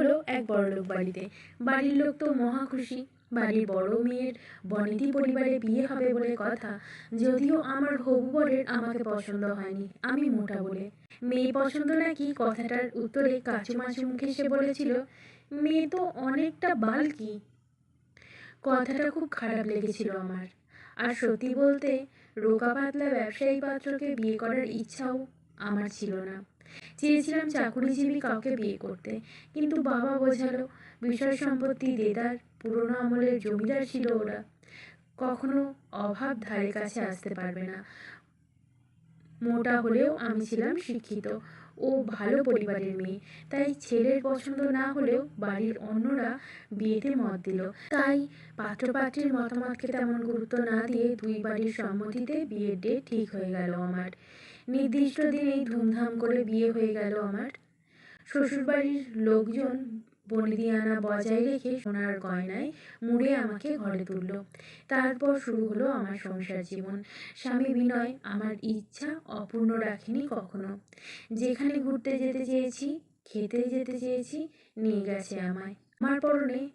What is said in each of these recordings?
হলো এক বড়লোক বাড়িতে। বাড়ির লোক তো মহা খুশি। বাড়ির বড় মেয়ের বনেদি পরিবারে বিয়ে হবে বলে কথা, যদিও আমার হবু বরের আমাকে পছন্দ হয়নি, আমি মোটা বলে। মেয়ে পছন্দ নাকি কথাটার উত্তরে কাচু মাচু মুখে সে বলেছিল, মেয়ে তো অনেকটা বালকি। কথাটা খুব খারাপ লেগেছিল আমার। আর সত্যি বলতে, রোগা পাতলা ব্যবসায়ী পাত্রকে বিয়ে করার ইচ্ছাও আমার ছিল না। চেয়েছিলাম চাকুরিজীবী কাউকে বিয়ে করতে। কিন্তু বাবা বোঝালো, বিষয় সম্পত্তি দেদার, পুরনো আমলের জমিদার ছিল ওরা। কখনো অভাব ধারে কাছে আসতে পারবে না। মোটা হলেও আমি ছিলাম শিক্ষিত। ও ভালো পরিবারের মেয়ে। তাই ছেলের পছন্দ না হলেও বাড়ির অন্যরা বিয়েতে মত দিল। তাই পাত্রপাত্রীর মতামতকে তেমন গুরুত্ব না দিয়ে দুই বাড়ির সম্মতিতে বিয়ের ডেট ঠিক হয়ে গেল আমার। নির্দিষ্ট দিনেই ধুমধাম করে বিয়ে হয়ে গেল আমার। শ্বশুরবাড়ির লোকজন বনেদিয়ানা বজায় রেখে সোনার গয়নায় মুড়ে আমাকে ঘরে তুলল। তারপর শুরু হলো আমার সংসার জীবন। স্বামী বিনয় আমার ইচ্ছা অপূর্ণ রাখেনি কখনো। যেখানে ঘুরতে যেতে চেয়েছি, খেতে যেতে চেয়েছি, নিয়ে গেছে আমায়। আমার পরনে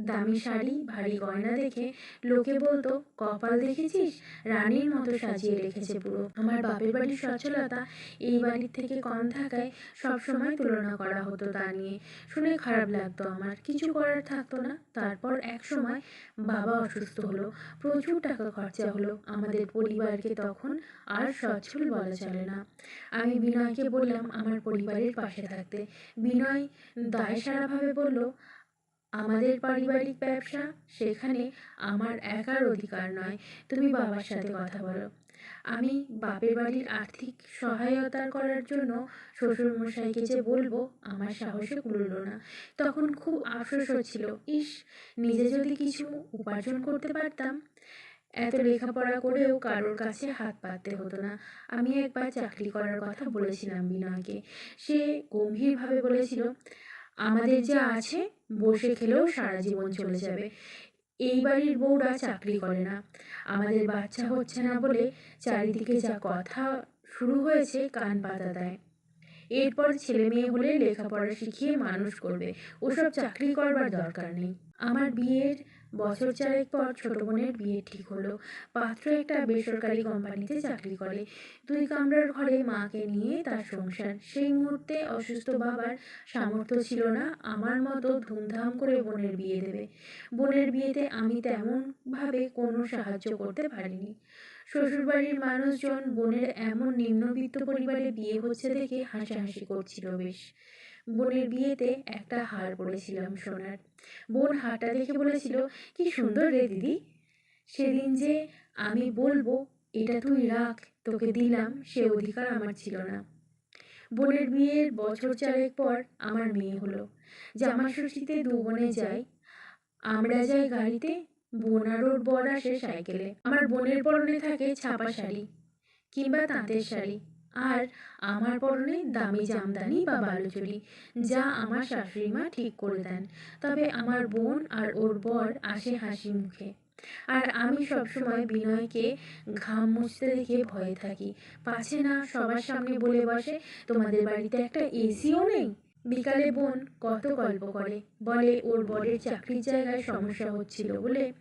দামি শাড়ি, ভারী গয়না দেখে লোকে বলতো, কপাল দেখেছিস? রানীর মতো সাজিয়ে রেখেছে পুরো। আমার বাপের বাড়ির সচ্ছলতা এই বাড়ির থেকে কম থাকায় সব সময় তুলনা করা হতো তা নিয়ে। শুনে খারাপ লাগতো আমার, কিছু করার থাকতো না। তারপর এক সময় বাবা অসুস্থ হলো, প্রচুর টাকা খরচা হলো। আমাদের পরিবারকে তখন আর সচ্ছল বলা চলে না। আমি বিনয়কে বললাম, আমার পরিবারের পাশে থাকতে। বিনয় দায় সারাভাবে বলল আমাদের পারিবারিক ব্যবসা, সেখানে আমার একার অধিকার নয়। তুমি বাবার সাথে কথা বলো। আমি বাপের বাড়ির আর্থিক সহায়তা করার জন্য শ্বশুরমশাইকে যে বলব, আমার সাহসে কুলল না। তখন খুব আফসোস হচ্ছিল। ইস, নিজে যদি কিছু উপার্জন করতে পারতাম, এত লেখাপড়া করেও কারোর কাছে হাত পাততে হতো না। আমি একবার চাকরি করার কথা বলেছিলাম বিনয়কে। সে গম্ভীরভাবে বলেছিল আমাদের যা আছে, বসে খেলেও সারা জীবন চলে যাবে। এই বাড়ির বউরা চাকরি করে না। আমাদের বাচ্চা হচ্ছে না বলে চারিদিকে যা কথা শুরু হয়েছে কান পাতা দেয়। এরপর ছেলে মেয়ে হলে লেখাপড়া শিখিয়ে মানুষ করবে। ওসব চাকরি করবার দরকার নেই। আমার বিয়ের বছর চারেক পর ছোট বোনের বিয়ে ঠিক হলো। পাত্র একটা বেসরকারি কোম্পানিতে চাকরি করে। দুই কামরার ঘরে মাকে নিয়ে তার সংসার। সেই মুহূর্তে অসুস্থ বাবার সামর্থ্য ছিল না। আমার মতো ধুমধাম করে বোনের বিয়ে দেবে। বোনের বিয়েতে আমি তেমনভাবে কোনো সাহায্য করতে পারিনি। শ্বশুরবাড়ির মানুষজন বোনের এমন নিম্নবিত্ত পরিবারে বিয়ে হচ্ছে দেখে হাসাহাসি করছিল বেশ। বোনের বিয়েতে একটা হার পরেছিলাম সোনার। বোন হারটা দেখে বলেছিল, কি সুন্দর রে দিদি। সেদিন যে আমি বলব, এটা তুই রাখ, তোকে দিলাম, সে অধিকার আমার ছিল না। বোনের বিয়ের বছর চারেক পর আমার মেয়ে হলো। জামা ষষ্ঠীতে দু বোনে যাই। আমরা যাই গাড়িতে, বোন আর ওর বর আসে সাইকেলে। আমার বোনের পরনে থাকে ছাপা শাড়ি কিংবা তাঁতের শাড়ি। আর আমার পরনে দামি জামদানি বা বালুচুরি, যা আমার শাশুড়ি মা ঠিক করে দেন। তবে আমার বোন আর ওর বর আসে হাসি মুখে। আর আমি সবসময় বিনয়কে ঘাম মুছতে দেখে ভয়ে থাকি। পাছে না সবার সামনে বলে বসে, তোমাদের বাড়িতে একটা এসিও নেই? বিকালে বোন কত গল্প করে। বলে, ওর বরের চাকরির জায়গায় সমস্যা হচ্ছিল বলে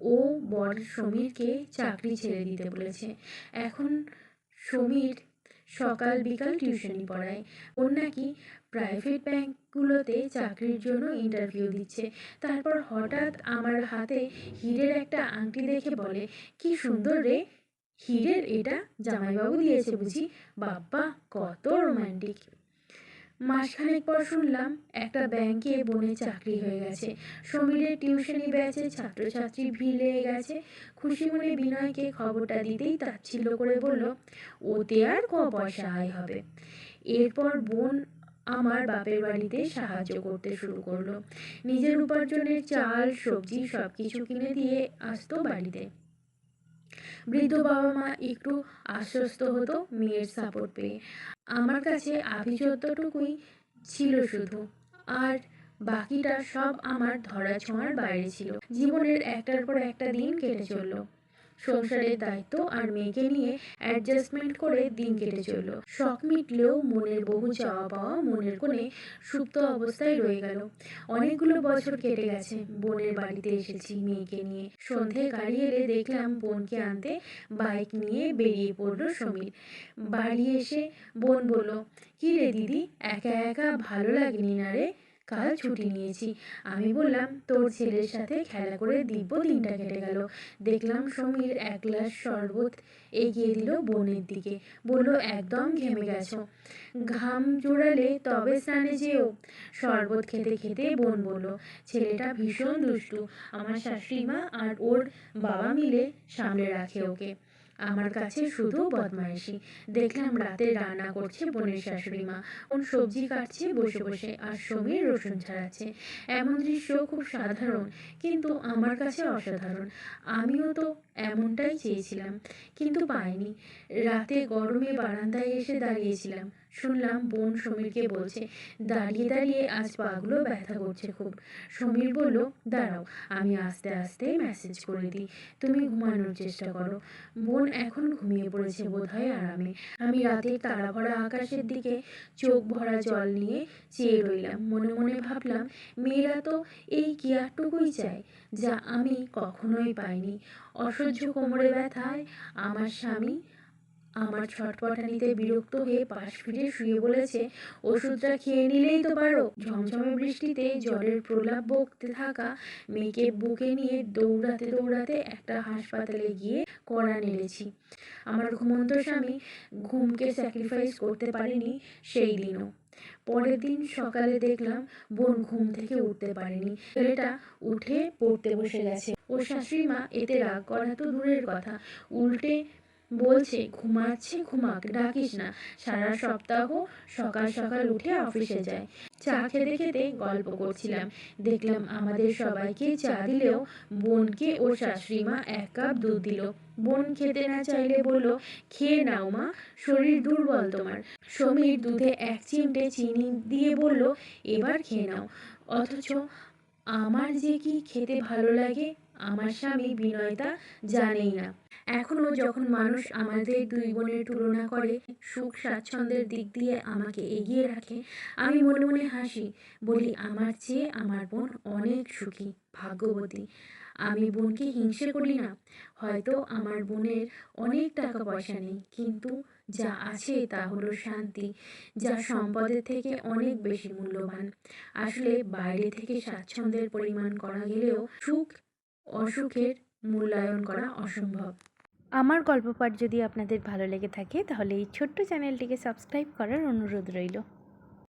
ও বর সমীরকে চাকরি ছেড়ে দিতে বলেছে। এখন সমীর সকাল বিকাল টিউশনি পড়ায়। ওর নাকি প্রাইভেট ব্যাংকগুলোতে চাকরির জন্য ইন্টারভিউ দিচ্ছে। তারপর হঠাৎ আমার হাতে হিরের একটা আংটি দেখে বলে, কি সুন্দর রে, হিরের এটা জামাইবাবু দিয়েছে বুঝি। বাপ্পা, কত রোমান্টিক মাসখানেক পর শুনলাম একটা ব্যাংকে বনে চাকরি হয়ে গেছে। সমীরের টিউশনি ব্যাচে ছাত্রছাত্রী ভিড় লেগে গেছে। খুশি মনে বিনয়কে খবরটা দিতেই তাচ্ছিল্য করে বলল, ওতে আর ক পয়সা আয় হবে? এরপর বোন আমার বাপের বাড়িতে সাহায্য করতে শুরু করল। নিজের উপার্জনের চাল, সবজি সব কিছু কিনে দিয়ে আসতো বাড়িতে। বৃদ্ধ বাবা মা একটু আশ্বস্ত হতো মেয়ের সাপোর্ট পেয়ে। আমার কাছে আভিজাত্যটুকুই ছিল শুধু। আর বাকিটা সব আমার ধরা ছোঁয়ার বাইরে ছিল। জীবনের একটার পর একটা দিন কেটে চলল। সংসারের দায়িত্ব আর মেয়েকে নিয়ে অ্যাডজাস্টমেন্ট করে দিন কেটে চলল। শখ মিটলেও মনের বহু চাওয়া পাওয়া মনের কোণে সুপ্ত অবস্থায় রয়ে গেল। অনেকগুলো বছর কেটে গেছে। বোনের বাড়িতে এসেছি মেয়েকে নিয়ে। সন্ধে গাড়ি এলে দেখলাম বোনকে আনতে বাইক নিয়ে বেরিয়ে পড়ল সমীর। বাড়ি এসে বোন বলল কি রে দিদি, একা একা ভালো লাগেনি না রে? কাল ছুটি নিয়েছি। আমি বললাম, তোর ছেলের সাথে খেলা করে দিব্য দিনটা কেটে গেল। দেখলাম সমীর এক গ্লাস শরবত এগিয়ে দিল বোনের দিকে। বলল, একদম ঘেমে গেছো। ঘাম জোড়ালে তবে স্নানে যেও। শরবত খেতে খেতে বোন বলল, ছেলেটা ভীষণ দুষ্টু। আমার শাশুড়ি মা আর ওর বাবা মিলে সামলে রাখে ওকে। আমার কাছে শুধু বদমাইশি। দেখলাম রাতে রান্না করছে বোনের শাশুড়ি মা। কোন সবজি কাটছে, বসে বসে আর সমীর রসুন ছাড়াচ্ছে। এমন দৃশ্য খুব সাধারণ, কিন্তু আমার কাছে অসাধারণ। আমিও তো এমনটাই চেয়েছিলাম, কিন্তু পাইনি। রাতে গরমে বারান্দায় এসে দাঁড়িয়েছিলাম। শুনলাম বোন সমীরকে বলছে, দাঁড়িয়ে দাঁড়িয়ে আজ পাগুলো ব্যথা করছে খুব। সমীর বলল, দাঁড়াও, আমি আস্তে আস্তে মেসেজ করে দিই। তুমি ঘুমানোর চেষ্টা করো। বোন এখন ঘুমিয়ে পড়েছে বোধহয় আরামে। আমি রাতের তারা ভরা আকাশের দিকে চোখ ভরা জল নিয়ে চেয়ে রইলাম। মনে মনে ভাবলাম, মেয়েরা তো এই কেয়ারটুকুই চায়, যা আমি কখনোই পাইনি। অসহ্য কোমরে ব্যথায় আমার স্বামী আমার ছটপটানিতে বিরক্ত হয়ে পাশ ফিরে শুয়ে বলেছে, ওষুধটা খেয়ে নিলেই তো পারো। ঝমঝমে বৃষ্টিতে জলের প্রলাপ বকতে থাকা মেয়েকে বুকে নিয়ে দৌড়াতে দৌড়াতে একটা হাসপাতালে গিয়ে কড়া নেড়েছি। আমার ঘুমন্ত স্বামী ঘুমকে স্যাক্রিফাইস করতে পারেনি সেই দিনও। পরের দিন সকালে দেখলাম বোন ঘুম থেকে উঠতে পারেনি। ছেলেটা উঠে পড়তে বসে গেছে। ওর শাশুড়ি মা, এতে রাগ করা তো দূরের কথা। উল্টে বলছে, ঘুমাচ্ছে, ঘুমাক, ডাকিস না। সারা সপ্তাহ সকাল সকাল উঠে অফিসে যায়। চা খেতে খেতে গল্প করছিলাম। দেখলাম আমাদের সবাইকে চা দিলেও বোনকে ও শাশুড়ি মা এক কাপ দুধ দিল। বোন খেতে না চাইলে বলল, খেয়ে নাও মা, শরীর দুর্বল তোমার। সমীর দুধে এক চিমটে চিনি দিয়ে বলল, এবার খেয়ে নাও। অথচ আমার যে কি খেতে ভালো লাগে আমার স্বামী বিনয়তা জানেই না। এখনও যখন মানুষ আমাদের দুই বোনের তুলনা করে, সুখ স্বাচ্ছন্দ্যের দিক দিয়ে আমাকে এগিয়ে রাখে, আমি মনে মনে হাসি, বলি, আমার চেয়ে আমার বোন অনেক সুখী, ভাগ্যবতী। আমি বোনকে হিংসে করি না। হয়তো আমার বোনের অনেক টাকা পয়সা নেই, কিন্তু যা আছে তা হলো শান্তি, যা সম্পদের থেকে অনেক বেশি মূল্যবান। আসলে বাইরে থেকে স্বাচ্ছন্দ্যের পরিমাণ করা গেলেও সুখ অসুখের মূল্যায়ন করা অসম্ভব। আমার গল্প পাঠ যদি আপনাদের ভালো লেগে থাকে, তাহলে এই ছোট্ট চ্যানেলটিকে সাবস্ক্রাইব করার অনুরোধ রইল।